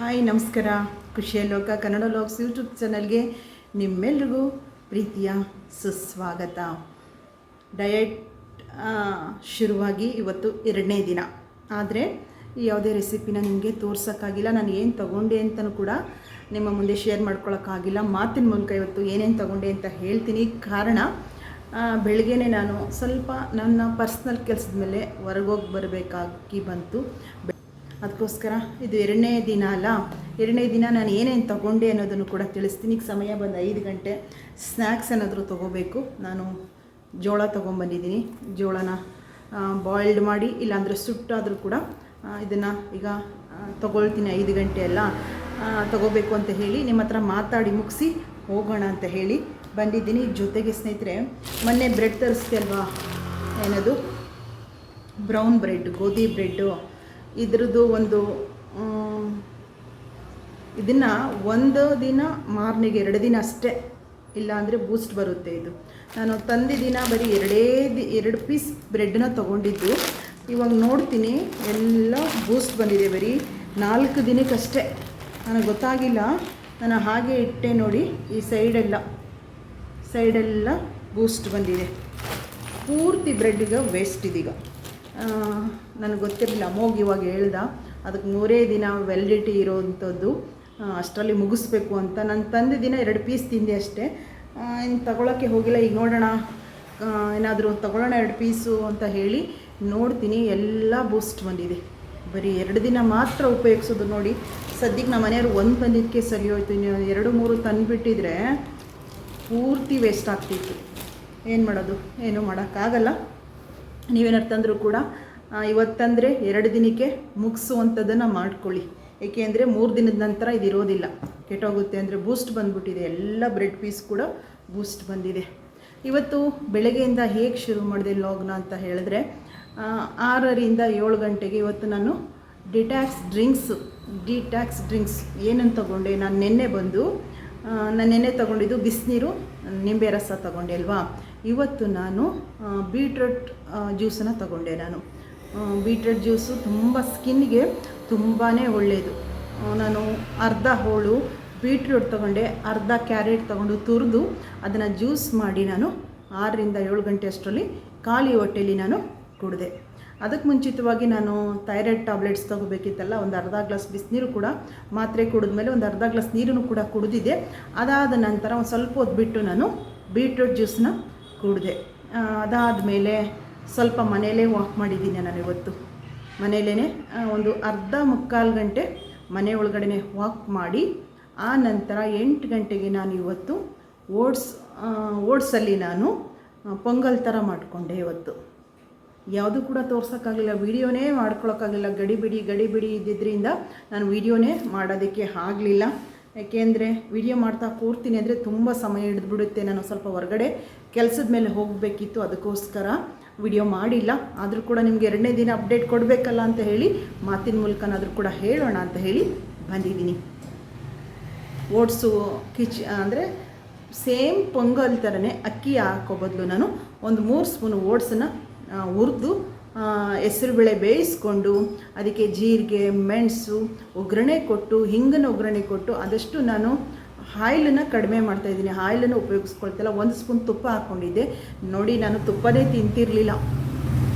Hi, ನಮಸ್ಕಾರ. ಖುಷಿಯ ಲೋಕ, ಕನ್ನಡ ಲೋಕ್ಸ್ ಯೂಟ್ಯೂಬ್ ಚಾನಲ್ಗೆ ನಿಮ್ಮೆಲ್ರಿಗೂ ಪ್ರೀತಿಯ ಸುಸ್ವಾಗತ. ಡಯಟ್ ಶುರುವಾಗಿ ಇವತ್ತು ಎರಡನೇ ದಿನ. ಆದರೆ ಯಾವುದೇ ರೆಸಿಪಿನ ನಿಮಗೆ ತೋರ್ಸೋಕ್ಕಾಗಿಲ್ಲ, ನಾನು ಏನು ತಗೊಂಡೆ ಅಂತಲೂ ಕೂಡ ನಿಮ್ಮ ಮುಂದೆ ಶೇರ್ ಮಾಡ್ಕೊಳ್ಳೋಕ್ಕಾಗಿಲ್ಲ ಮಾತಿನ ಮೂಲಕ ಇವತ್ತು ಏನೇನು ತಗೊಂಡೆ ಅಂತ ಹೇಳ್ತೀನಿ. ಕಾರಣ ಬೆಳಗ್ಗೆ ಬೆಳಗ್ಗೆನೇ ನಾನು ಸ್ವಲ್ಪ ನನ್ನ ಪರ್ಸ್ನಲ್ ಕೆಲಸದ ಮೇಲೆ ಹೊರಗೋಗಿ ಬರಬೇಕಾಗಿ ಬಂತು. ಅದಕ್ಕೋಸ್ಕರ ಇದು ಎರಡನೇ ದಿನ ಅಲ್ಲ. ಎರಡನೇ ದಿನ ನಾನು ಏನೇನು ತಗೊಂಡೆ ಅನ್ನೋದನ್ನು ಕೂಡ ತಿಳಿಸ್ತೀನಿ. ಈಗ ಸಮಯ ಬಂದು ಐದು ಗಂಟೆ. ಸ್ನ್ಯಾಕ್ಸ್ ಏನಾದರೂ ತೊಗೋಬೇಕು. ನಾನು ಜೋಳ ತೊಗೊಂಬಂದಿದ್ದೀನಿ. ಜೋಳನ ಬಾಯ್ಲ್ಡ್ ಮಾಡಿ, ಇಲ್ಲಾಂದರೆ ಸುಟ್ಟಾದರೂ ಕೂಡ ಇದನ್ನು ಈಗ ತೊಗೊಳ್ತೀನಿ ಐದು ಗಂಟೆ ಎಲ್ಲ ತಗೋಬೇಕು ಅಂತ ಹೇಳಿ ನಿಮ್ಮ ಹತ್ರ ಮಾತಾಡಿ ಮುಗಿಸಿ ಹೋಗೋಣ ಅಂತ ಹೇಳಿ ಬಂದಿದ್ದೀನಿ. ಜೊತೆಗೆ ಸ್ನೇಹಿತರೆ, ಮೊನ್ನೆ ಬ್ರೆಡ್ ತರಿಸ್ದೆ ಅಲ್ವಾ ಏನದು? ಬ್ರೌನ್ ಬ್ರೆಡ್, ಗೋಧಿ ಬ್ರೆಡ್ಡು. ಇದ್ರದ್ದು ಒಂದು ಇದನ್ನು ಒಂದು ದಿನ ಮಾರ್ನಿಗೆ ಎರಡು ದಿನ ಅಷ್ಟೇ ಇಲ್ಲಾಂದರೆ ಬೂಸ್ಟ್ ಬರುತ್ತೆ ಇದು. ನಾನು ತಂದಿ ದಿನ ಬರೀ ಎರಡೇ ದಿ, ಎರಡು ಪೀಸ್ ಬ್ರೆಡ್ನ ತೊಗೊಂಡಿದ್ದು. ಇವಾಗ ನೋಡ್ತೀನಿ, ಎಲ್ಲ ಬೂಸ್ಟ್ ಬಂದಿದೆ ಬರೀ ನಾಲ್ಕು ದಿನಕ್ಕಷ್ಟೇ. ನನಗೆ ಗೊತ್ತಾಗಿಲ್ಲ, ನಾನು ಹಾಗೆ ಇಟ್ಟೆ ನೋಡಿ, ಈ ಸೈಡೆಲ್ಲ ಸೈಡೆಲ್ಲ ಬೂಸ್ಟ್ ಬಂದಿದೆ. ಪೂರ್ತಿ ಬ್ರೆಡ್ಡಿಗೆ ವೇಸ್ಟ್ ಇದೀಗ. ನನಗೆ ಗೊತ್ತಿರಲಿಲ್ಲ. ಅಮೋಗ್ ಇವಾಗ ಹೇಳ್ದ ಅದಕ್ಕೆ ಮೂರೇ ದಿನ ವ್ಯಾಲಿಡಿಟಿ ಇರೋವಂಥದ್ದು ಅಷ್ಟರಲ್ಲಿ ಮುಗಿಸ್ಬೇಕು ಅಂತ. ನಾನು ತಂದ ದಿನ ಎರಡು ಪೀಸ್ ತಿಂದೆ ಅಷ್ಟೇ. ಇನ್ನು ತಗೊಳ್ಳೋಕ್ಕೆ ಹೋಗಿಲ್ಲ. ಈಗ ನೋಡೋಣ ಏನಾದರೂ ತಗೊಳ್ಳೋಣ ಎರಡು ಪೀಸು ಅಂತ ಹೇಳಿ ನೋಡ್ತೀನಿ. ಎಲ್ಲ ಬೂಸ್ಟ್ ಬಂದಿದೆ. ಬರೀ ಎರಡು ದಿನ ಮಾತ್ರ ಉಪಯೋಗಿಸೋದು ನೋಡಿ. ಸದ್ಯಕ್ಕೆ ನಮ್ಮ ಮನೆಯವರು ಒಂದು ಬಂದಿದ್ದಕ್ಕೆ ಸರಿ ಹೋಯ್ತು. ಎರಡು, ಮೂರು ತಂದುಬಿಟ್ಟಿದ್ರೆ ಪೂರ್ತಿ ವೇಸ್ಟ್ ಆಗ್ತಿತ್ತು. ಏನು ಮಾಡೋದು? ಏನೂ ಮಾಡೋಕ್ಕಾಗಲ್ಲ. ನೀವೇನಾರು ತಂದರೂ ಕೂಡ ಇವತ್ತಂದರೆ ಎರಡು ದಿನಕ್ಕೆ ಮುಗಿಸುವಂಥದ್ದನ್ನು ಮಾಡ್ಕೊಳ್ಳಿ. ಏಕೆ ಅಂದರೆ ಮೂರು ದಿನದ ನಂತರ ಇದು ಇರೋದಿಲ್ಲ ಕೆಟ್ಟೋಗುತ್ತೆ ಅಂದರೆ ಬೂಸ್ಟ್ ಬಂದುಬಿಟ್ಟಿದೆ. ಎಲ್ಲ ಬ್ರೆಡ್ ಪೀಸ್ ಕೂಡ ಬೂಸ್ಟ್ ಬಂದಿದೆ. ಇವತ್ತು ಬೆಳಗ್ಗೆಯಿಂದ ಹೇಗೆ ಶುರು ಮಾಡಿದೆ ಲಾಗ್ನ ಅಂತ ಹೇಳಿದ್ರೆ ಆರರಿಂದ ಏಳು ಗಂಟೆಗೆ ಇವತ್ತು ನಾನು ಡಿಟ್ಯಾಕ್ಸ್ ಡ್ರಿಂಕ್ಸ್ ಡಿಟ್ಯಾಕ್ಸ್ ಡ್ರಿಂಕ್ಸ್ ಏನನ್ನು ತಗೊಂಡೆ, ನಾನು ನಿನ್ನೆ ಬಂದು ನಾನು ನೆನ್ನೆ ತೊಗೊಂಡಿದ್ದು ಬಿಸಿನೀರು, ನಿಂಬೆ ರಸ ತಗೊಂಡೆ ಅಲ್ವಾ? ಇವತ್ತು ನಾನು ಬೀಟ್ರೂಟ್ ಜ್ಯೂಸನ್ನು ತಗೊಂಡೆ ನಾನು. ಬೀಟ್ರೂಟ್ ಜ್ಯೂಸು ತುಂಬ ಸ್ಕಿನ್ಗೆ ತುಂಬಾ ಒಳ್ಳೆಯದು ನಾನು ಅರ್ಧ ಹೋಳು ಬೀಟ್ರೂಟ್ ತೊಗೊಂಡೆ, ಅರ್ಧ ಕ್ಯಾರೆಟ್ ತೊಗೊಂಡು ತುರಿದು ಅದನ್ನು ಜ್ಯೂಸ್ ಮಾಡಿ ನಾನು ಆರರಿಂದ ಏಳು ಗಂಟೆ ಅಷ್ಟರಲ್ಲಿ ಖಾಲಿ ಹೊಟ್ಟೆಲಿ ನಾನು ಕುಡಿದೆ. ಅದಕ್ಕೆ ಮುಂಚಿತವಾಗಿ ನಾನು ಥೈರಾಯ್ಡ್ ಟ್ಯಾಬ್ಲೆಟ್ಸ್ ತೊಗೋಬೇಕಿತ್ತಲ್ಲ, ಒಂದು ಅರ್ಧ ಗ್ಲಾಸ್ ಬಿಸಿನೀರು ಕೂಡ ಮಾತ್ರೆ ಕುಡಿದ ಮೇಲೆ ಒಂದು ಅರ್ಧ ಗ್ಲಾಸ್ ನೀರನ್ನು ಕೂಡ ಕುಡಿದಿದೆ. ಅದಾದ ನಂತರ ಒಂದು ಸ್ವಲ್ಪ ಹೊತ್ತು ಬಿಟ್ಟು ನಾನು ಬೀಟ್ರೂಟ್ ಜ್ಯೂಸನ್ನ ಕುಡಿದೆ. ಅದಾದಮೇಲೆ ಸ್ವಲ್ಪ ಮನೆಯಲ್ಲೇ ವಾಕ್ ಮಾಡಿದ್ದೀನಿ ನಾನು ಇವತ್ತು. ಮನೆಯಲ್ಲೇ ಒಂದು ಅರ್ಧ ಮುಕ್ಕಾಲು ಗಂಟೆ ಮನೆ ಒಳಗಡೆ ವಾಕ್ ಮಾಡಿ, ಆ ನಂತರ ಎಂಟು ಗಂಟೆಗೆ ನಾನು ಇವತ್ತು ಓಟ್ಸ್ ಓಟ್ಸಲ್ಲಿ ನಾನು ಪೊಂಗಲ್ ಥರ ಮಾಡಿಕೊಂಡೆ ಇವತ್ತು. ಯಾವುದೂ ಕೂಡ ತೋರ್ಸೋಕ್ಕಾಗಲಿಲ್ಲ ವೀಡಿಯೋನೇ ಬಿಡಿ ಗಡಿಬಿಡಿ ಗಡಿಬಿಡಿ ಇದ್ದಿದ್ದರಿಂದ ನಾನು ವೀಡಿಯೋನೇ ಮಾಡೋದಕ್ಕೆ ಆಗಲಿಲ್ಲ. ಯಾಕೆಂದರೆ ವಿಡಿಯೋ ಮಾಡ್ತಾ ಕೂರ್ತೀನಿ ಅಂದರೆ ತುಂಬ ಸಮಯ ಹಿಡಿದ್ಬಿಡುತ್ತೆ. ನಾನು ಸ್ವಲ್ಪ ಹೊರಗಡೆ ಕೆಲಸದ ಮೇಲೆ ಹೋಗಬೇಕಿತ್ತು, ಅದಕ್ಕೋಸ್ಕರ ವಿಡಿಯೋ ಮಾಡಿಲ್ಲ. ಆದರೂ ಕೂಡ ನಿಮಗೆ ಎರಡನೇ ದಿನ ಅಪ್ಡೇಟ್ ಕೊಡಬೇಕಲ್ಲ ಅಂತ ಹೇಳಿ, ಮಾತಿನ ಮೂಲಕನಾದರೂ ಕೂಡ ಹೇಳೋಣ ಅಂತ ಹೇಳಿ ಬಂದಿದ್ದೀನಿ. ಓಟ್ಸು ಕಿಚ್, ಅಂದರೆ ಸೇಮ್ ಪೊಂಗಲ್ ಥರನೇ ಅಕ್ಕಿ ಹಾಕೋ ಬದಲು ನಾನು ಒಂದು ಮೂರು ಸ್ಪೂನ್ ಓಟ್ಸನ್ನು ಹುರಿದು ಹೆಸರುಬೇಳೆ ಬೇಯಿಸ್ಕೊಂಡು ಅದಕ್ಕೆ ಜೀರಿಗೆ, ಮೆಣಸು, ಒಗ್ಗರಣೆ ಕೊಟ್ಟು ಹಿಂಗನ ಒಗ್ಗರಣೆ ಕೊಟ್ಟು ಅದಷ್ಟು ನಾನು ಆಯಿಲನ್ನು ಕಡಿಮೆ ಮಾಡ್ತಾ ಇದ್ದೀನಿ. ಆಯಿಲನ್ನು ಉಪಯೋಗಿಸ್ಕೊಳ್ತಿಲ್ಲ ಒಂದು ಸ್ಪೂನ್ ತುಪ್ಪ ಹಾಕ್ಕೊಂಡಿದ್ದೆ ನೋಡಿ, ನಾನು ತುಪ್ಪನೇ ತಿಂತಿರಲಿಲ್ಲ.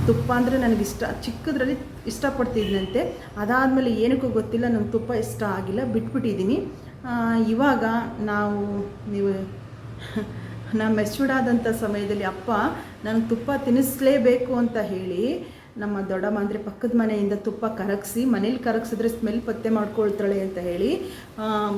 ತುಪ್ಪ ಅಂದರೆ ನನಗಿಷ್ಟ ಚಿಕ್ಕದ್ರಲ್ಲಿ ಇಷ್ಟಪಡ್ತಿದ್ದಂತೆ ಅದಾದಮೇಲೆ ಏನಕ್ಕೂ ಗೊತ್ತಿಲ್ಲ ನನಗೆ ತುಪ್ಪ ಇಷ್ಟ ಆಗಿಲ್ಲ. ಬಿಟ್ಬಿಟ್ಟಿದ್ದೀನಿ. ಇವಾಗ ನಾವು, ನೀವು ನಾನು ಮೆಚೂರ್ಡ್ ಆದಂಥ ಸಮಯದಲ್ಲಿ ಅಪ್ಪ ನನಗೆ ತುಪ್ಪ ತಿನ್ನಿಸ್ಲೇಬೇಕು ಅಂತ ಹೇಳಿ ನಮ್ಮ ದೊಡ್ಡಮ್ಮ ಅಂದರೆ ಪಕ್ಕದ ಮನೆಯಿಂದ ತುಪ್ಪ ಕರಗಿಸಿ, ಮನೇಲಿ ಕರಗಿಸಿದ್ರೆ ಸ್ಮೆಲ್ ಪತ್ತೆ ಮಾಡ್ಕೊಳ್ತಾಳೆ ಅಂತ ಹೇಳಿ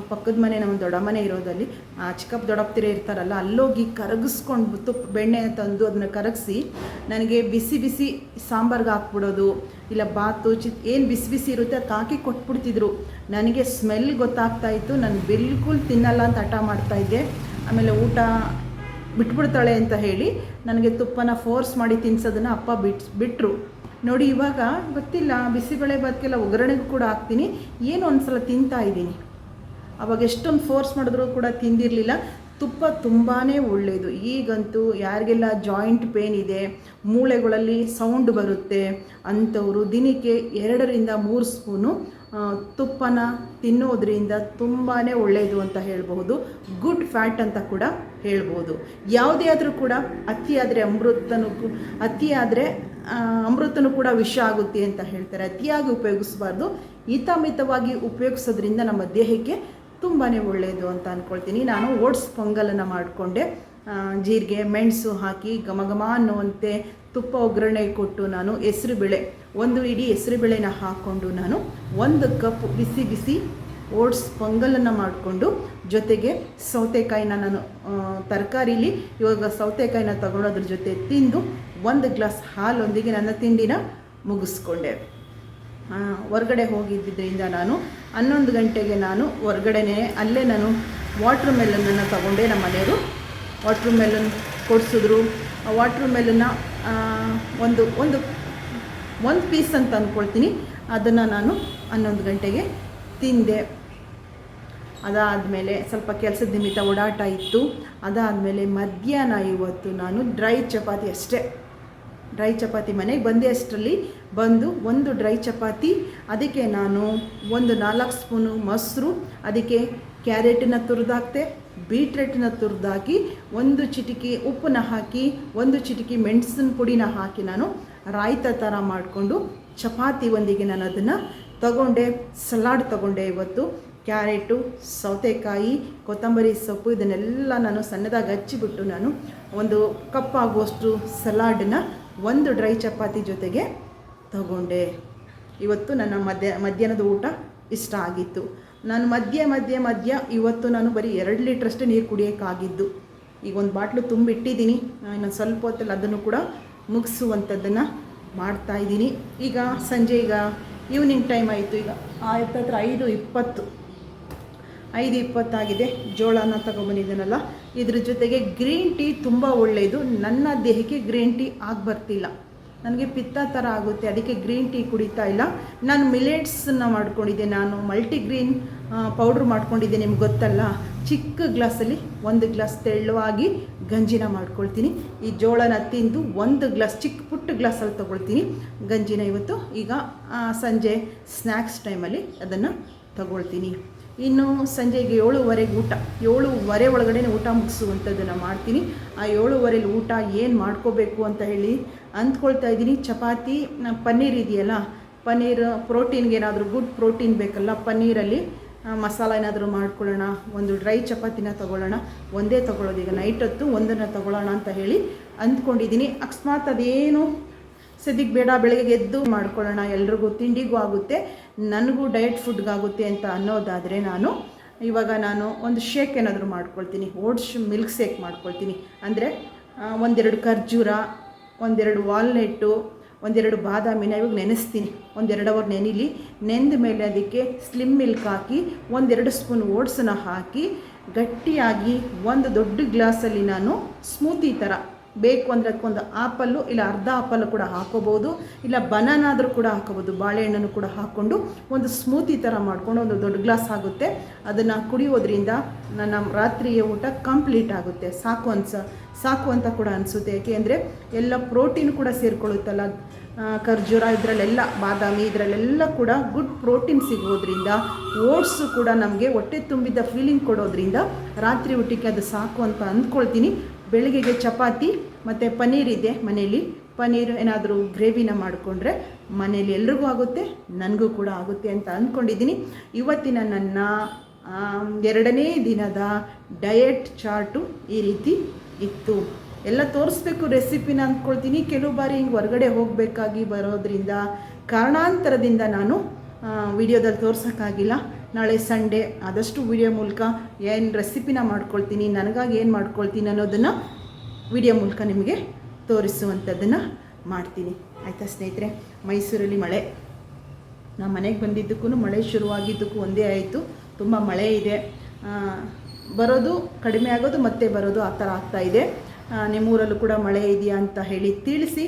ಪಕ್ಕದ ಮನೆ ನಮ್ಮ ದೊಡ್ಡಮ್ಮನೆ ಇರೋದಲ್ಲಿ, ಆ, ಚಿಕ್ಕಪ್ಪ ದೊಡ್ಡಪ್ತಿರೇ ಇರ್ತಾರಲ್ಲ, ಅಲ್ಲೋಗಿ ಕರಗಿಸ್ಕೊಂಡು ತುಪ್ಪ ಬೆಣ್ಣೆ ತಂದು ಅದನ್ನ ಕರಗಿಸಿ, ನನಗೆ ಬಿಸಿ ಬಿಸಿ ಸಾಂಬಾರ್ಗೆ ಹಾಕ್ಬಿಡೋದು, ಇಲ್ಲ ಬಾತು, ಚಿತ್, ಏನು ಬಿಸಿ ಬಿಸಿ ಇರುತ್ತೆ ಅದು ಹಾಕಿ ಕೊಟ್ಬಿಡ್ತಿದ್ರು. ನನಗೆ ಸ್ಮೆಲ್ ಗೊತ್ತಾಗ್ತಾ ಇತ್ತು, ನಾನು ಬಿಲ್ಕುಲ್ ತಿನ್ನಲ್ಲ ಅಂತ ಹಠ ಮಾಡ್ತಾಯಿದ್ದೆ ಆಮೇಲೆ ಊಟ ಬಿಟ್ಬಿಡ್ತಾಳೆ ಅಂತ ಹೇಳಿ, ನನಗೆ ತುಪ್ಪನ ಫೋರ್ಸ್ ಮಾಡಿ ತಿನ್ಸೋದನ್ನು ಅಪ್ಪ ಬಿಟ್ ಬಿಟ್ಟರು ನೋಡಿ, ಇವಾಗ ಗೊತ್ತಿಲ್ಲ, ಬಿಸಿಬೇಳೆ ಬಾತ್ಗೆಲ್ಲ ಒಗ್ಗರಣೆಗೂ ಕೂಡ ಹಾಕ್ತೀನಿ. ಏನು ಒಂದ್ಸಲ ತಿಂತಾ ಇದ್ದೀನಿ. ಅವಾಗ ಎಷ್ಟೊಂದು ಫೋರ್ಸ್ ಮಾಡಿದ್ರು ಕೂಡ ತಿಂದಿರಲಿಲ್ಲ. ತುಪ್ಪ ತುಂಬಾ ಒಳ್ಳೆಯದು ಈಗಂತೂ ಯಾರಿಗೆಲ್ಲ ಜಾಯಿಂಟ್ ಪೇನ್ ಇದೆ, ಮೂಳೆಗಳಲ್ಲಿ ಸೌಂಡ್ ಬರುತ್ತೆ, ಅಂಥವರು ದಿನಕ್ಕೆ ಎರಡರಿಂದ ಮೂರು ಸ್ಪೂನು ತುಪ್ಪನ ತಿನ್ನೋದ್ರಿಂದ ತುಂಬಾ ಒಳ್ಳೆಯದು ಅಂತ ಹೇಳಬಹುದು. ಗುಡ್ ಫ್ಯಾಟ್ ಅಂತ ಕೂಡ ಹೇಳ್ಬೋದು. ಯಾವುದೇ ಆದರೂ ಕೂಡ ಅತಿ ಆದರೆ ಅಮೃತನೂ ಅತಿ ಆದರೆ ಅಮೃತನೂ ಕೂಡ ವಿಷ ಆಗುತ್ತೆ ಅಂತ ಹೇಳ್ತಾರೆ. ಅತಿಯಾಗಿ ಉಪಯೋಗಿಸಬಾರ್ದು. ಹಿತಮಿತವಾಗಿ ಉಪಯೋಗಿಸೋದ್ರಿಂದ ನಮ್ಮ ದೇಹಕ್ಕೆ ತುಂಬಾ ಒಳ್ಳೆಯದು ಅಂತ ಅಂದ್ಕೊಳ್ತೀನಿ ನಾನು ಓಟ್ಸ್ ಪೊಂಗಲನ್ನು ಮಾಡಿಕೊಂಡೆ. ಜೀರಿಗೆ, ಮೆಣಸು ಹಾಕಿ ಘಮ ಘಮ ಅನ್ನುವಂತೆ ತುಪ್ಪ ಒಗ್ಗರಣೆ ಕೊಟ್ಟು ನಾನು ಹೆಸರುಬೇಳೆ, ಒಂದು ಇಡೀ ಹೆಸರುಬೇಳೆನ ಹಾಕ್ಕೊಂಡು ನಾನು ಒಂದು ಕಪ್ ಬಿಸಿ ಬಿಸಿ ಓಟ್ಸ್ ಪೊಂಗಲನ್ನು ಮಾಡಿಕೊಂಡು ಜೊತೆಗೆ ಸೌತೆಕಾಯಿನ ನಾನು ತರಕಾರಿಲಿ ಇವಾಗ ಸೌತೆಕಾಯಿನ ತಗೊಳ್ಳೋದ್ರ ಜೊತೆ ತಿಂದು ಒಂದು ಗ್ಲಾಸ್ ಹಾಲೊಂದಿಗೆ ನನ್ನ ತಿಂಡಿನ ಮುಗಿಸ್ಕೊಂಡೆ. ಹೊರಗಡೆ ಹೋಗಿದ್ದರಿಂದ ನಾನು ಹನ್ನೊಂದು ಗಂಟೆಗೆ ನಾನು ಹೊರಗಡೆನೇ ಅಲ್ಲೇ ನಾನು ವಾಟ್ರ್ ಮೆಲನನ್ನು ತಗೊಂಡೆ ನಮ್ಮ ಮನೆಯವರು. ವಾಟ್ರ್ ಮೆಲನ್ ಕೊಡಿಸಿದ್ರು. ವಾಟ್ರ್ ಮೆಲನ್ನ ಒಂದು ಒಂದು ಒಂದು ಪೀಸ್ ಅಂತ ಅಂದ್ಕೊಳ್ತೀನಿ ಅದನ್ನು ನಾನು ಹನ್ನೊಂದು ಗಂಟೆಗೆ ತಿಂದೆ. ಅದಾದಮೇಲೆ ಸ್ವಲ್ಪ ಕೆಲಸದ ನಿಮಿತ್ತ ಓಡಾಟ ಇತ್ತು. ಅದಾದಮೇಲೆ ಮಧ್ಯಾಹ್ನ ಇವತ್ತು ನಾನು ಡ್ರೈ ಚಪಾತಿ ಅಷ್ಟೇ. ಡ್ರೈ ಚಪಾತಿ ಮನೆಗೆ ಬಂದೆ ಅಷ್ಟರಲ್ಲಿ. ಬಂದು ಒಂದು ಡ್ರೈ ಚಪಾತಿ, ಅದಕ್ಕೆ ನಾನು ಒಂದು ನಾಲ್ಕು ಸ್ಪೂನು ಮೊಸರು, ಅದಕ್ಕೆ ಕ್ಯಾರೆಟನ್ನ ತುರಿದಾಕ್ತೆ ಬೀಟ್ರೆಟ್ನ ತುರಿದಾಕಿ, ಒಂದು ಚಿಟಿಕಿ ಉಪ್ಪನ್ನ ಹಾಕಿ, ಒಂದು ಚಿಟಿಕಿ ಮೆಣಸಿನ ಪುಡಿನ ಹಾಕಿ ನಾನು ರಾಯ್ತ ಥರ ಮಾಡಿಕೊಂಡು ಚಪಾತಿ ಒಂದಿಗೆ ನಾನು ಅದನ್ನು ತಗೊಂಡೆ, ಸಲಾಡ್ ತಗೊಂಡೆ ಇವತ್ತು. ಕ್ಯಾರೆಟು, ಸೌತೆಕಾಯಿ, ಕೊತ್ತಂಬರಿ ಸೊಪ್ಪು, ಇದನ್ನೆಲ್ಲ ನಾನು ಸಣ್ಣದಾಗಿ ಹಚ್ಚಿಬಿಟ್ಟು ನಾನು ಒಂದು ಕಪ್ ಆಗುವಷ್ಟು ಸಲಾಡನ್ನ ಒಂದು ಡ್ರೈ ಚಪಾತಿ ಜೊತೆಗೆ ತಗೊಂಡೆ. ಇವತ್ತು ನನ್ನ ಮಧ್ಯ, ಮಧ್ಯಾಹ್ನದ ಊಟ ಇಷ್ಟ ಆಗಿತ್ತು. ನಾನು ಮಧ್ಯ ಮಧ್ಯ ಮಧ್ಯ ಇವತ್ತು ನಾನು ಬರೀ ಎರಡು ಲೀಟ್ರಷ್ಟೇ ನೀರು ಕುಡಿಯೋಕ್ಕಾಗಿದ್ದು. ಈಗ ಒಂದು ಬಾಟ್ಲು ತುಂಬಿಟ್ಟಿದ್ದೀನಿ. ಇನ್ನೊಂದು ಸ್ವಲ್ಪ ಹೊತ್ತಲ್ಲಿ ಅದನ್ನು ಕೂಡ ಮುಗಿಸುವಂಥದ್ದನ್ನು ಮಾಡ್ತಾ ಇದ್ದೀನಿ. ಈಗ ಸಂಜೆ ಈಗ ಈವ್ನಿಂಗ್ ಟೈಮ್ ಆಯಿತು ಈಗ. ಹತ್ರ ಐದು ಇಪ್ಪತ್ತು. ಐದು ಇಪ್ಪತ್ತಾಗಿದೆ. ಜೋಳನ ತಗೊಬಂದಿದ್ದೀನಲ್ಲ. ಇದ್ರ ಜೊತೆಗೆ ಗ್ರೀನ್ ಟೀ ತುಂಬ ಒಳ್ಳೆಯದು ನನ್ನ ದೇಹಕ್ಕೆ ಗ್ರೀನ್ ಟೀ ಆಗಿ ಬರ್ತಿಲ್ಲ ನನಗೆ ಪಿತ್ತ ಥರ ಆಗುತ್ತೆ, ಅದಕ್ಕೆ ಗ್ರೀನ್ ಟೀ ಕುಡಿತಾ ಇಲ್ಲ. ನಾನು ಮಿಲೆಟ್ಸನ್ನ ಮಾಡ್ಕೊಂಡಿದ್ದೆ, ನಾನು ಮಲ್ಟಿಗ್ರೀನ್ ಪೌಡ್ರ್ ಮಾಡ್ಕೊಂಡಿದ್ದೆ, ನಿಮ್ಗೆ ಗೊತ್ತಲ್ಲ. ಚಿಕ್ಕ ಗ್ಲಾಸಲ್ಲಿ ಒಂದು ಗ್ಲಾಸ್ ತೆಳ್ಳವಾಗಿ ಗಂಜಿನ ಮಾಡ್ಕೊಳ್ತೀನಿ. ಈ ಜೋಳನ ತಿಂದು ಒಂದು ಗ್ಲಾಸ್, ಚಿಕ್ಕ ಪುಟ್ಟ ಗ್ಲಾಸಲ್ಲಿ ತೊಗೊಳ್ತೀನಿ. ಗಂಜಿನ ಇವತ್ತು ಈಗ ಸಂಜೆ ಸ್ನ್ಯಾಕ್ಸ್ ಟೈಮಲ್ಲಿ ಅದನ್ನು ತಗೊಳ್ತೀನಿ. ಇನ್ನು ಸಂಜೆಗೆ ಏಳುವರೆಗೆ ಊಟ. ಏಳುವರೆ ಒಳಗಡೆ ಊಟ ಮುಗಿಸುವಂಥದ್ದನ್ನು ಮಾಡ್ತೀನಿ. ಆ ಏಳುವರೆಲಿ ಊಟ ಏನು ಮಾಡ್ಕೋಬೇಕು ಅಂತ ಹೇಳಿ ಅಂದ್ಕೊಳ್ತಾ ಇದ್ದೀನಿ. ಚಪಾತಿ ಪನ್ನೀರ್ ಇದೆಯಲ್ಲ, ಪನ್ನೀರ್ ಪ್ರೋಟೀನ್ಗೆ ಏನಾದರೂ ಗುಡ್ ಪ್ರೋಟೀನ್ ಬೇಕಲ್ಲ ಪನ್ನೀರಲ್ಲಿ ಮಸಾಲ ಏನಾದರೂ ಮಾಡ್ಕೊಳ್ಳೋಣ. ಒಂದು ಡ್ರೈ ಚಪಾತಿನ ತೊಗೊಳ್ಳೋಣ. ಒಂದೇ ತೊಗೊಳ್ಳೋದು. ಈಗ ನೈಟ್ ಹೊತ್ತು ಒಂದನ್ನು ತೊಗೊಳ್ಳೋಣ ಅಂತ ಹೇಳಿ ಅಂದ್ಕೊಂಡಿದ್ದೀನಿ. ಅಕಸ್ಮಾತ್ ಅದೇನು ಸದ್ಯಕ್ಕೆ ಬೇಡ, ಬೆಳಗ್ಗೆ ಎದ್ದು ಮಾಡ್ಕೊಳ್ಳೋಣ, ಎಲ್ರಿಗೂ ತಿಂಡಿಗೂ ಆಗುತ್ತೆ, ನನಗೂ ಡಯಟ್ ಫುಡ್ಗಾಗುತ್ತೆ ಅಂತ ಅನ್ನೋದಾದರೆ ನಾನು ಇವಾಗ ನಾನು ಒಂದು ಶೇಕ್ ಏನಾದರೂ ಮಾಡ್ಕೊಳ್ತೀನಿ ಓಟ್ಸ್ ಮಿಲ್ಕ್ ಶೇಕ್ ಮಾಡ್ಕೊಳ್ತೀನಿ. ಅಂದರೆ ಒಂದೆರಡು ಖರ್ಜೂರ, ಒಂದೆರಡು ವಾಲ್ನೆಟ್ಟು ಒಂದೆರಡು ಬಾದಾಮಿನ ಇವಾಗ ನೆನೆಸ್ತೀನಿ. ಒಂದೆರಡು ಅವರ್ ನೆನಿಲಿ, ನೆಂದ ಮೇಲೆ ಅದಕ್ಕೆ ಸ್ಲಿಮ್ ಮಿಲ್ಕ್ ಹಾಕಿ, ಒಂದೆರಡು ಸ್ಪೂನ್ ಓಟ್ಸನ್ನ ಹಾಕಿ, ಗಟ್ಟಿಯಾಗಿ ಒಂದು ದೊಡ್ಡ ಗ್ಲಾಸಲ್ಲಿ ನಾನು ಸ್ಮೂತಿ ಥರ ಬೇಕು ಅಂದರೆ ಅದಕ್ಕೊಂದು ಆಪಲ್ಲು, ಇಲ್ಲ ಅರ್ಧ ಆಪಲ್ಲು ಕೂಡ ಹಾಕೋಬೋದು ಇಲ್ಲ ಬನಾನ ಆದರೂ ಕೂಡ ಹಾಕೋಬೋದು ಬಾಳೆಹಣ್ಣನ್ನು ಕೂಡ ಹಾಕ್ಕೊಂಡು ಒಂದು ಸ್ಮೂತಿ ಥರ ಮಾಡಿಕೊಂಡು ಒಂದು ದೊಡ್ಡ ಗ್ಲಾಸ್ ಆಗುತ್ತೆ. ಅದನ್ನು ಕುಡಿಯೋದ್ರಿಂದ ನನ್ನ ರಾತ್ರಿಯ ಊಟ ಕಂಪ್ಲೀಟ್ ಆಗುತ್ತೆ. ಸಾಕು ಅನ್ಸ, ಸಾಕು ಅಂತ ಕೂಡ ಅನಿಸುತ್ತೆ. ಏಕೆಂದರೆ ಎಲ್ಲ ಪ್ರೋಟೀನ್ ಕೂಡ ಸೇರಿಕೊಳ್ಳುತ್ತಲ್ಲ. ಖರ್ಜೂರ, ಇದರಲ್ಲೆಲ್ಲ ಬಾದಾಮಿ, ಇದರಲ್ಲೆಲ್ಲ ಕೂಡ ಗುಡ್ ಪ್ರೋಟೀನ್ ಸಿಗೋದ್ರಿಂದ ಓಟ್ಸು ಕೂಡ ನಮಗೆ ಹೊಟ್ಟೆ ತುಂಬಿದ ಫೀಲಿಂಗ್ ಕೊಡೋದ್ರಿಂದ ರಾತ್ರಿ ಊಟಕ್ಕೆ ಅದು ಸಾಕು ಅಂತ ಅಂದ್ಕೊಳ್ತೀನಿ. ಬೆಳಗ್ಗೆಗೆ ಚಪಾತಿ ಮತ್ತು ಪನ್ನೀರ್ ಇದೆ ಮನೇಲಿ. ಪನ್ನೀರ್ ಏನಾದರೂ ಗ್ರೇವಿನ ಮಾಡಿಕೊಂಡ್ರೆ ಮನೇಲಿ ಎಲ್ರಿಗೂ ಆಗುತ್ತೆ, ನನಗೂ ಕೂಡ ಆಗುತ್ತೆ ಅಂತ ಅಂದ್ಕೊಂಡಿದ್ದೀನಿ ಇವತ್ತಿನ ನನ್ನ ಎರಡನೇ ದಿನದ ಡಯೆಟ್ ಚಾರ್ಟು ಈ ರೀತಿ ಇತ್ತು. ಎಲ್ಲ ತೋರಿಸ್ಬೇಕು ರೆಸಿಪಿನ ಅಂದ್ಕೊಳ್ತೀನಿ ಕೆಲವು ಬಾರಿ ಹಿಂಗೆ ಹೊರಗಡೆ ಹೋಗಬೇಕಾಗಿ ಬರೋದ್ರಿಂದ ಕಾರಣಾಂತರದಿಂದ ನಾನು ವಿಡಿಯೋದಲ್ಲಿ ತೋರ್ಸೋಕ್ಕಾಗಿಲ್ಲ. ನಾಳೆ ಸಂಡೇ ಆದಷ್ಟು ವಿಡಿಯೋ ಮೂಲಕ ಏನು ರೆಸಿಪಿನ ಮಾಡ್ಕೊಳ್ತೀನಿ, ನನಗಾಗಿ ಏನು ಮಾಡ್ಕೊಳ್ತೀನಿ ಅನ್ನೋದನ್ನು ವಿಡಿಯೋ ಮೂಲಕ ನಿಮಗೆ ತೋರಿಸುವಂಥದ್ದನ್ನು ಮಾಡ್ತೀನಿ. ಆಯಿತಾ ಸ್ನೇಹಿತರೆ? ಮೈಸೂರಲ್ಲಿ ಮಳೆ. ನಾ ಮನೆಗೆ ಬಂದಿದ್ದಕ್ಕೂ ಮಳೆ ಶುರುವಾಗಿದ್ದಕ್ಕೂ ಒಂದೇ ಆಯಿತು. ತುಂಬ ಮಳೆ ಇದೆ. ಬರೋದು ಕಡಿಮೆ ಆಗೋದು ಮತ್ತೆ ಬರೋದು ಆ ಥರ ಆಗ್ತಾಯಿದೆ ನಿಮ್ಮೂರಲ್ಲೂ ಕೂಡ ಮಳೆ ಇದೆಯಾ ಅಂತ ಹೇಳಿ ತಿಳಿಸಿ.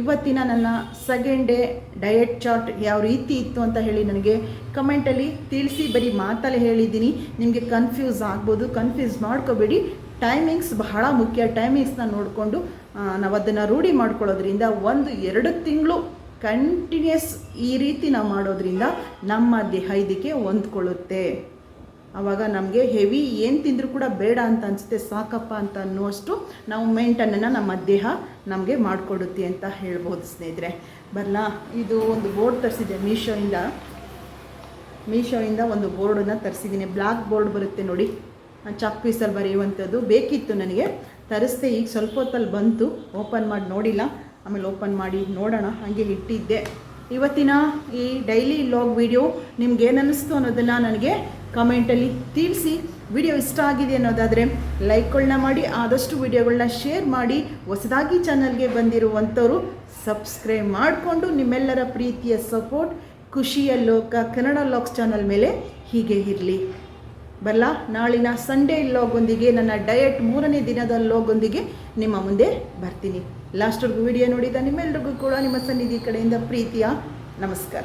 ಇವತ್ತಿನ ನನ್ನ ಸೆಕೆಂಡ್ ಡೇ ಡಯಟ್ ಚಾರ್ಟ್ ಯಾವ ರೀತಿ ಇತ್ತು ಅಂತ ಹೇಳಿ ನನಗೆ ಕಮೆಂಟಲ್ಲಿ ತಿಳಿಸಿ, ಬರೀ ಮಾತಲ್ಲೇ ಹೇಳಿದ್ದೀನಿ. ನಿಮಗೆ ಕನ್ಫ್ಯೂಸ್ ಆಗ್ಬೋದು ಕನ್ಫ್ಯೂಸ್ ಮಾಡ್ಕೋಬೇಡಿ. ಟೈಮಿಂಗ್ಸ್ ಬಹಳ ಮುಖ್ಯ. ಟೈಮಿಂಗ್ಸ್ನ ನೋಡಿಕೊಂಡು ನಾವು ಅದನ್ನು ರೂಢಿ ಮಾಡ್ಕೊಳ್ಳೋದ್ರಿಂದ ಒಂದು, ಎರಡು ತಿಂಗಳು ಕಂಟಿನ್ಯೂಸ್ ಈ ರೀತಿ ನಾವು ಮಾಡೋದ್ರಿಂದ ನಮ್ಮ ದೇಹ ಇದಕ್ಕೆ ಹೊಂದ್ಕೊಳ್ಳುತ್ತೆ. ಆವಾಗ ನಮಗೆ ಹೆವಿ ಏನು ತಿಂದರೂ ಕೂಡ ಬೇಡ ಅಂತ ಅನಿಸುತ್ತೆ, ಸಾಕಪ್ಪ ಅಂತ ಅನ್ನುವಷ್ಟು ನಾವು ಮೆಂಟನನ್ನು ನಮ್ಮ ದೇಹ ನಮಗೆ ಮಾಡಿಕೊಡುತ್ತೆ ಅಂತ ಹೇಳ್ಬೋದು ಸ್ನೇಹಿತರೆ. ಬರಲಾ? ಇದು ಒಂದು ಬೋರ್ಡ್ ತರಿಸಿದೆ ಮೀಶೋಯಿಂದ. ಮೀಶೋಯಿಂದ ಒಂದು ಬೋರ್ಡನ್ನು ತರಿಸಿದ್ದೀನಿ. ಬ್ಲ್ಯಾಕ್ ಬೋರ್ಡ್ ಬರುತ್ತೆ ನೋಡಿ. ಚಾಕ್ ಪೀಸಲ್ಲಿ ಬರೆಯುವಂಥದ್ದು. ಬೇಕಿತ್ತು ನನಗೆ. ತರಿಸ್ದೆ, ಈಗ ಸ್ವಲ್ಪ ಹೊತ್ತಲ್ಲಿ ಬಂತು. ಓಪನ್ ಮಾಡಿ ನೋಡಿಲ್ಲ. ಆಮೇಲೆ ಓಪನ್ ಮಾಡಿ ನೋಡೋಣ. ಹಾಗೆ ಇಟ್ಟಿದ್ದೆ. ಇವತ್ತಿನ ಈ ಡೈಲಿ ಲಾಗ್ ವಿಡಿಯೋ ನಿಮ್ಗೆ ಏನು ಅನ್ನಿಸ್ತು ಅನ್ನೋದನ್ನು ನನಗೆ ಕಮೆಂಟಲ್ಲಿ ತಿಳಿಸಿ. ವಿಡಿಯೋ ಇಷ್ಟ ಆಗಿದೆ ಅನ್ನೋದಾದರೆ ಲೈಕ್ಗಳನ್ನ ಮಾಡಿ, ಆದಷ್ಟು ವಿಡಿಯೋಗಳನ್ನ ಶೇರ್ ಮಾಡಿ. ಹೊಸದಾಗಿ ಚಾನಲ್ಗೆ ಬಂದಿರುವಂಥವರು ಸಬ್ಸ್ಕ್ರೈಬ್ ಮಾಡಿಕೊಂಡು ನಿಮ್ಮೆಲ್ಲರ ಪ್ರೀತಿಯ ಸಪೋರ್ಟ್ ಖುಷಿಯ ಲೋಕ, ಕನ್ನಡ ಲಾಗ್ಸ್ ಚಾನಲ್ ಮೇಲೆ ಹೀಗೆ ಇರಲಿ. ಬಲ್ಲ ನಾಳಿನ ಸಂಡೇ ಲಾಗೊಂದಿಗೆ ನನ್ನ ಡಯಟ್ ಮೂರನೇ ದಿನದ ಲಾಗೊಂದಿಗೆ ನಿಮ್ಮ ಮುಂದೆ ಬರ್ತೀನಿ. ಲಾಸ್ಟ್ವರೆಗೂ ವಿಡಿಯೋ ನೋಡಿದ ನಿಮ್ಮೆಲ್ಲರಿಗೂ ಕೂಡ ನಿಮ್ಮ ಸನ್ನಿಧಿ ಕಡೆಯಿಂದ ಪ್ರೀತಿಯ ನಮಸ್ಕಾರ.